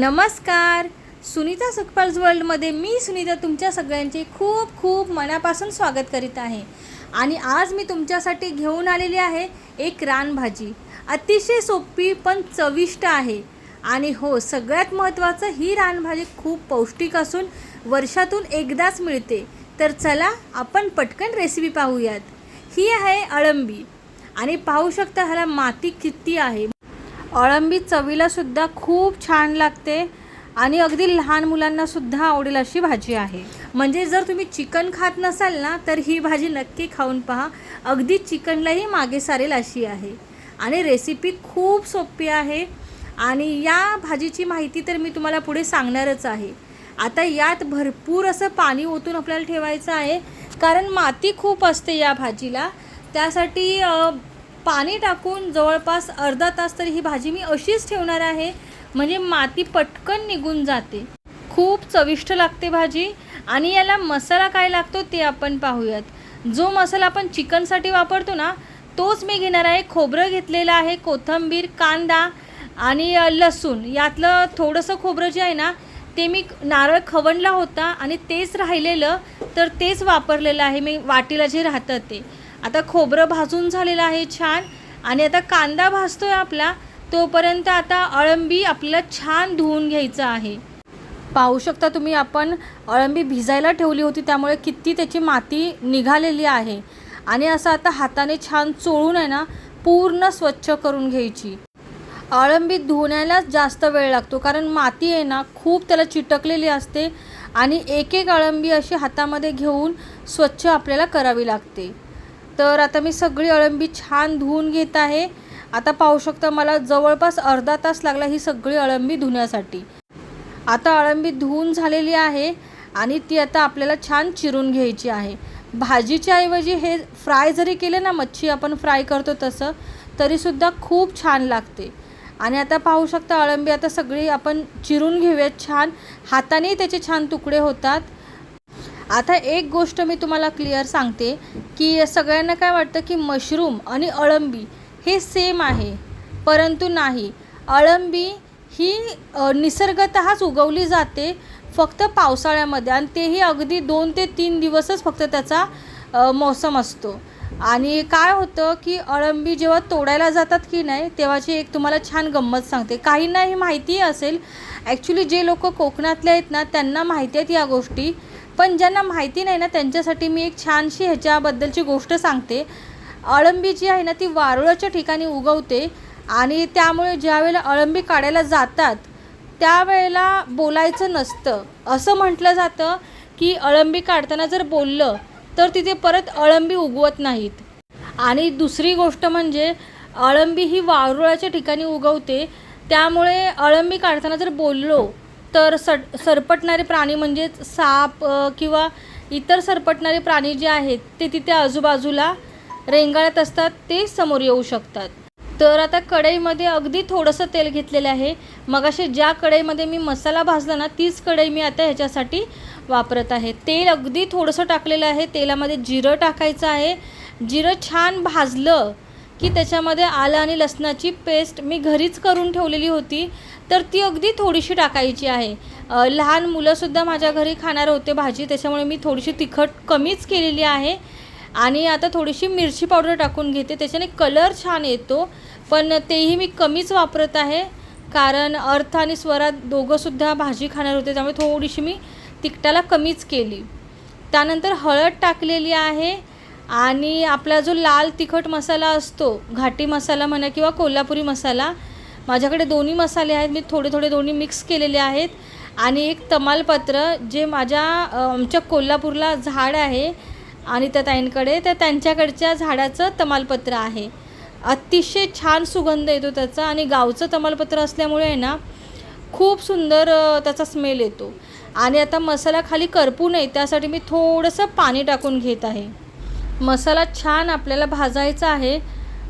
नमस्कार. सुनीता सकपाल्स वर्ल्डमध्ये मी सुनीता तुमच्या सगळ्यांचे खूप खूप मनापासून स्वागत करीत आहे. आणि आज मी तुमच्यासाठी घेऊन आलेली आहे एक रानभाजी. अतिशय सोपी पण चविष्ट आहे. आणि हो सगळ्यात महत्त्वाचं ही रानभाजी खूप पौष्टिक असून वर्षातून एकदाच मिळते. तर चला आपण पटकन रेसिपी पाहूयात. ही आहे अळंबी. आणि पाहू शकता ह्याला माती किती आहे. अळंबी चवीलासुद्धा खूप छान लागते आणि अगदी लहान मुलांनासुद्धा आवडेल अशी भाजी आहे. म्हणजे जर तुम्ही चिकन खात नसाल ना तर ही भाजी नक्की खाऊन पहा. अगदी चिकनलाही मागे सारेल अशी आहे. आणि रेसिपी खूप सोपी आहे. आणि या भाजीची माहिती तर मी तुम्हाला पुढे सांगणारच आहे. आता यात भरपूर असं पाणी ओतून आपल्याला ठेवायचं आहे. कारण माती खूप असते या भाजीला. त्यासाठी पाणी टाकून जवळपास अर्धा तास तरी ही भाजी मी अशीच ठेवणार आहे. म्हणजे माती पटकन निघून जाते. खूप चविष्ट लागते भाजी. आणि याला मसाला काय लागतो ते आपण पाहूयात. जो मसाला आपण चिकनसाठी वापरतो ना तोच मी घेणार आहे. खोबरं घेतलेलं आहे कोथिंबीर कांदा आणि लसूण. यातलं थोडंसं खोबरं जे आहे ना ते मी नारळ खवणला होता आणि तेच राहिलेलं तर तेच वापरलेलं आहे. मी वाटीला जे राहतं ते. आता खोबरं भाजून झालेलं आहे छान. आणि आता कांदा भाजतोय आपला तोपर्यंत आता अळंबी आपल्याला छान धुवून घ्यायचं आहे. पाहू शकता तुम्ही आपण अळंबी भिजायला ठेवली होती त्यामुळे किती त्याची माती निघालेली आहे. आणि असं आता हाताने छान चोळून आहे ना पूर्ण स्वच्छ करून घ्यायची. अळंबी धुण्यालाच जास्त वेळ लागतो कारण माती आहे ना खूप त्याला चिटकलेली असते. आणि एक एक अळंबी अशी हातामध्ये घेऊन स्वच्छ आपल्याला करावी लागते. तर आता मी सगळी अळंबी छान धुवून घेत आहे. आता पाहू शकता मला जवळपास अर्धा तास लागला ही सगळी अळंबी धुण्यासाठी. आता अळंबी धुवून झालेली आहे आणि ती आता आपल्याला छान चिरून घ्यायची आहे. भाजीच्या ऐवजी हे फ्राय जरी केले ना मच्छी आपण फ्राय करतो तसं तरीसुद्धा खूप छान लागते. आणि आता पाहू शकता अळंबी आता सगळी आपण चिरून घेऊयात छान. हातानेही त्याचे छान तुकडे होतात. आता एक गोष्ट मी तुम्हाला क्लिअर सांगते की सगळ्यांना काय वाटतं की मशरूम आणि अळंबी हे सेम आहे परंतु नाही. अळंबी ही निसर्गतःच उगवली जाते फक्त पावसाळ्यामध्ये आणि तेही अगदी दोन ते तीन दिवसच फक्त त्याचा मौसम असतो. आणि काय होतं की अळंबी जेव्हा तोडायला जातात की नाही तेव्हाची एक तुम्हाला छान गंमत सांगते. काहींना ही माहिती असेल ॲक्च्युली जे लोक कोकणातले आहेत ना त्यांना माहिती आहेत या गोष्टी. पण ज्यांना माहिती नाही ना त्यांच्यासाठी मी एक छानशी ह्याच्याबद्दलची गोष्ट सांगते. अळंबी जी आहे ना ती वारुळाच्या ठिकाणी उगवते आणि त्यामुळे ज्यावेळेला अळंबी काढायला जातात त्यावेळेला बोलायचं नसतं. असं म्हटलं जातं की अळंबी काढताना जर बोललं तर तिथे परत अळंबी उगवत नाहीत. आणि दुसरी गोष्ट म्हणजे अळंबी ही वारुळाच्या ठिकाणी उगवते त्यामुळे अळंबी काढताना जर बोललो तर सट सरपटणारे प्राणी म्हणजेच साप किंवा इतर सरपटणारे प्राणी जे आहेत ते तिथे आजूबाजूला रेंगाळत असतात ते समोर येऊ शकतात. तर आता कढईमध्ये अगदी थोडंसं तेल घेतलेलं आहे. मग असे ज्या कढईमध्ये मी मसाला भाजला ना तीच कढई मी आता ह्याच्यासाठी वापरत आहे. तेल अगदी थोडंसं टाकलेलं आहे. तेलामध्ये जिरं टाकायचं आहे. जिरं छान भाजलं की त्याच्यामध्ये आलं आणि लसणाची पेस्ट मी घरीच करून ठेवलेली होती तर ती अगदी थोडीशी टाकायची आहे. लहान मुलंसुद्धा माझ्या घरी खाणार होते भाजी त्याच्यामुळे मी थोडीशी तिखट कमीच केलेली आहे. आणि आता थोडीशी मिरची पावडर टाकून घेते त्याच्याने कलर छान येतो पण तेही मी कमीच वापरत आहे कारण अर्थ आणि स्वरात दोघंसुद्धा भाजी खाणार होते त्यामुळे थोडीशी मी तिखटाला कमीच केली. त्यानंतर हळद टाकलेली आहे आणि आपला जो लाल तिखट मसाला असतो घाटी मसाला म्हणा किंवा कोल्हापुरी मसाला माझ्याकडे दोन्ही मसाले आहेत. मी थोडे थोडे दोन्ही मिक्स केलेले आहेत. आणि एक तमालपत्र जे माझ्या आमच्या कोल्हापूरला झाड आहे आणि त्या ताईंकडे तर त्यांच्याकडच्या झाडाचं तमालपत्र आहे. अतिशय छान सुगंध येतो त्याचा आणि गावचं तमालपत्र असल्यामुळे आहे ना खूप सुंदर त्याचा स्मेल येतो. आणि आता मसाला खाली करपू नये त्यासाठी मी थोडंसं पाणी टाकून घेत आहे. मसाला छान आपल्याला भाजायचा आहे.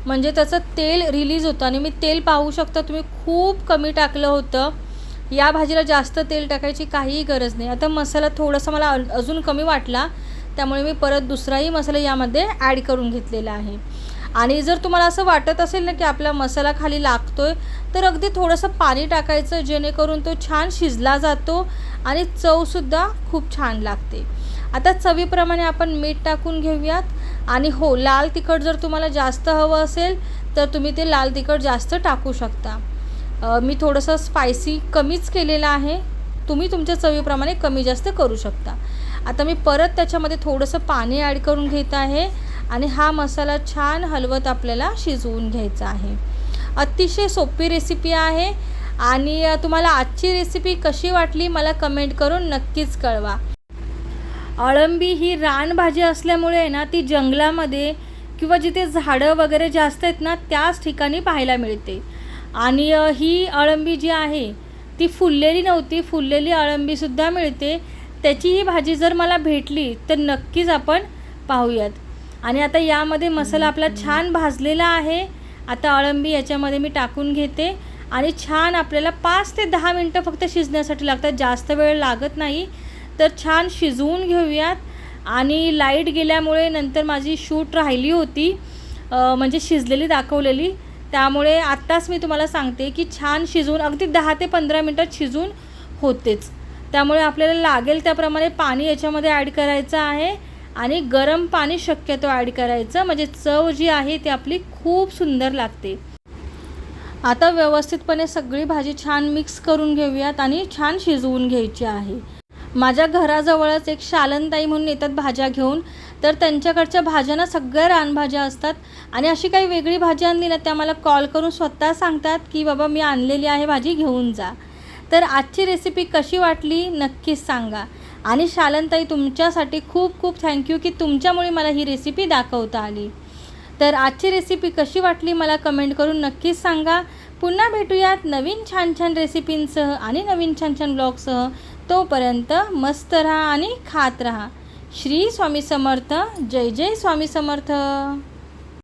म्हणजे त्याचं तेल रिलीज होतं आणि मी तेल पाहू शकता तुम्ही खूप कमी टाकलं होतं. या भाजीला जास्त तेल टाकायची काहीही गरज नाही. आता मसाला थोडासा मला अजून कमी वाटला. त्यामुळे मी परत दुसराही मसाला यामध्ये ॲड करून घेतलेला आहे. आणि जर तुम्हाला असं वाटत असेल ना की आपला मसाला खाली लागतो आहे तर अगदी थोडंसं पाणी टाकायचं जेणेकरून तो छान शिजला जातो आणि चवसुद्धा खूप छान लागते. आता चवीप्रमाणे आपण मीठ टाकून घेऊयात. आणि हो लाल तिखट जर तुम्हाला जास्त हवं असेल तर तुम्ही ते लाल तिखट जास्त टाकू शकता. मी थोडंसं स्पायसी कमीच केलेलं आहे. तुम्ही तुमच्या चवीप्रमाणे कमी जास्त करू शकता. आता मी परत त्याच्यामध्ये थोडंसं पाणी ॲड करून घेत आहे आणि हा मसाला छान हलवत आपल्याला शिजवून घ्यायचा आहे. अतिशय सोपी रेसिपी आहे आणि तुम्हाला आजची रेसिपी कशी वाटली मला कमेंट करून नक्कीच कळवा. अळंबी ही रानभाजी असल्यामुळे ना ती जंगलामध्ये किंवा जिथे झाडं वगैरे जास्त आहेत ना त्याच ठिकाणी पाहायला मिळते. आणि ही अळंबी जी आहे ती फुललेली नव्हती फुललेली अळंबीसुद्धा मिळते. त्याची ही भाजी जर मला भेटली तर नक्कीच आपण पाहूयात. आणि आता यामध्ये मसाला आपला छान भाजलेला आहे. आता अळंबी याच्यामध्ये मी टाकून घेते. आणि छान आपल्याला पाच ते दहा मिनटं फक्त शिजण्यासाठी लागतात. जास्त वेळ लागत नाही. तर छान शिजवून घेऊयात. आणि लाइट गेल्यामुळे नंतर माझी शूट राहिली होती. म्हणजे शिजलेली दाखवलेली. त्यामुळे आत्ताच मी तुम्हाला सांगते की छान शिजवून अगदी दहा ते पंधरा मिनटात शिजून होतेच. त्यामुळे आपल्याला लागेल त्याप्रमाणे पाणी याच्यामध्ये ॲड करायचं आहे. आणि गरम पाणी शक्यतो ॲड करायचं. म्हणजे चव जी आहे ती आपली खूप सुंदर लागते. आता व्यवस्थितपणे सगळी भाजी छान मिक्स करून घेऊयात आणि छान शिजवून घ्यायची आहे. माझ्या घराजवळच एक शालनताई म्हणून येतात भाज्या घेऊन. तर त्यांच्याकडच्या भाज्या ना सगळ्या रानभाज्या असतात. आणि अशी काही वेगळी भाजी आणली ना त्या मला कॉल करून स्वतः सांगतात की बाबा मी आणलेली आहे भाजी घेऊन जा. तर आजची रेसिपी कशी वाटली नक्कीच सांगा. आणि शालनताई तुमच्यासाठी खूप खूप थँक्यू की तुमच्यामुळे मला ही रेसिपी दाखवता आली. तर आजची रेसिपी कशी वाटली मला कमेंट करून नक्कीच सांगा. पुन्हा भेटूयात नवीन छान छान रेसिपींसह आणि नवीन छान छान ब्लॉगसह तोपर्यंत मस्त राहा आणि खात राहा. श्री स्वामी समर्थ. जय जय स्वामी समर्थ.